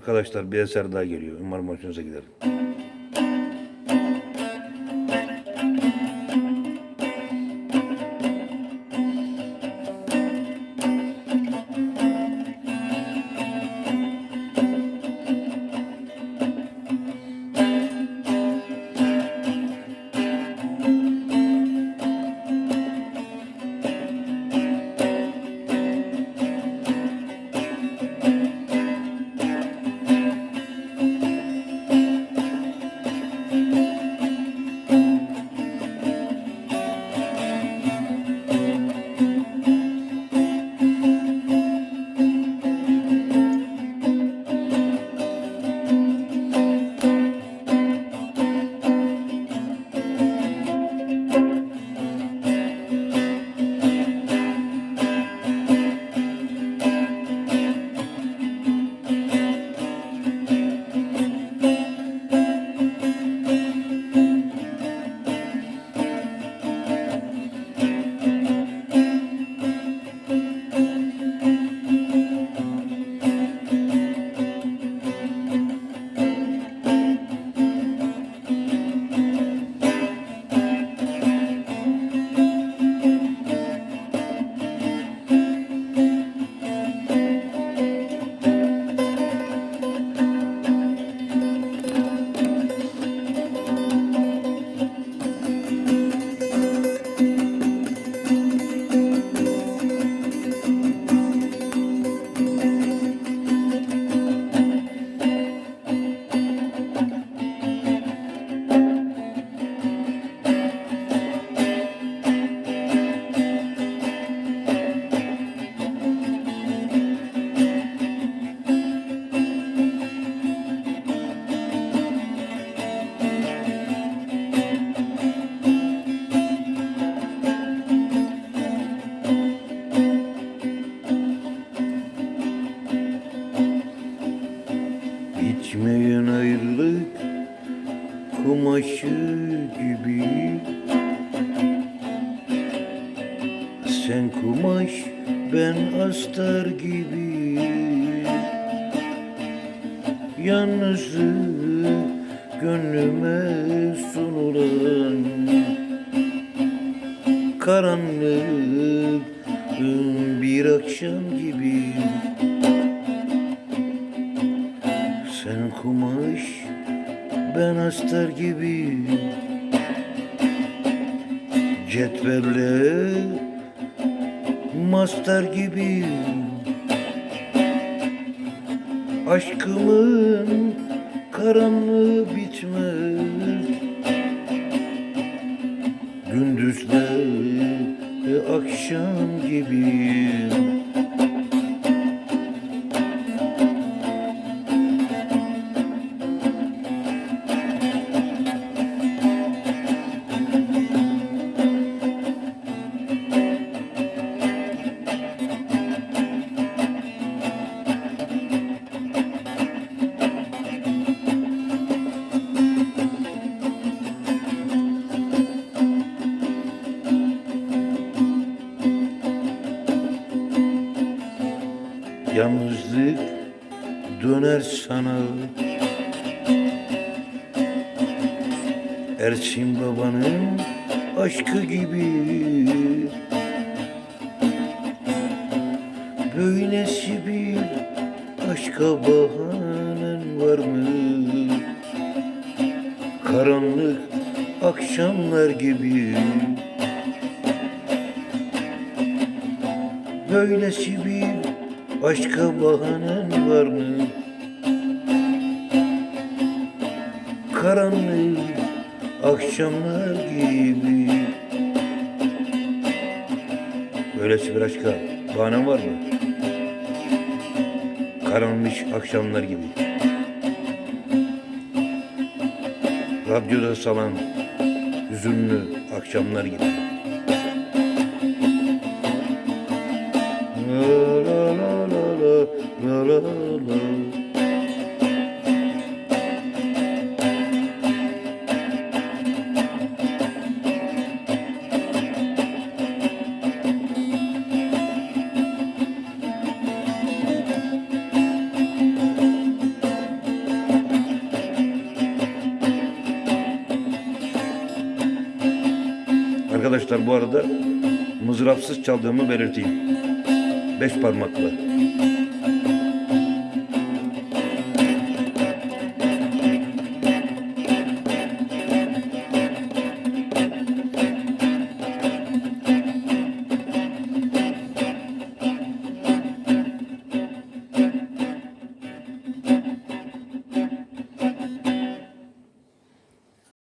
Arkadaşlar bir eser daha geliyor. Umarım hoşunuza gider. Bitmeyen ayrılık kumaşı gibi. Sen kumaş ben astar gibi. Yalnızlık gönlüme sunulan Karanlık bir akşam gibi Sen kumaş, ben astar gibi Cetvelle mastar gibi Aşkımın karanlığı bitmez. Gündüzler akşam gibi Yalnızlık döner sana. Erçin babanın aşkı gibi. Böylesi bir aşka bahanen var mı? Karanlık akşamlar gibi. Böylesi bir aşka bahanen var mı? Karanlık akşamlar gibi Böylesi bir aşka bahanen var mı? Karanlık akşamlar gibi Radyoda salan hüzünlü akşamlar gibi Arkadaşlar bu arada mızrapsız çaldığımı belirteyim. Beş parmaklı.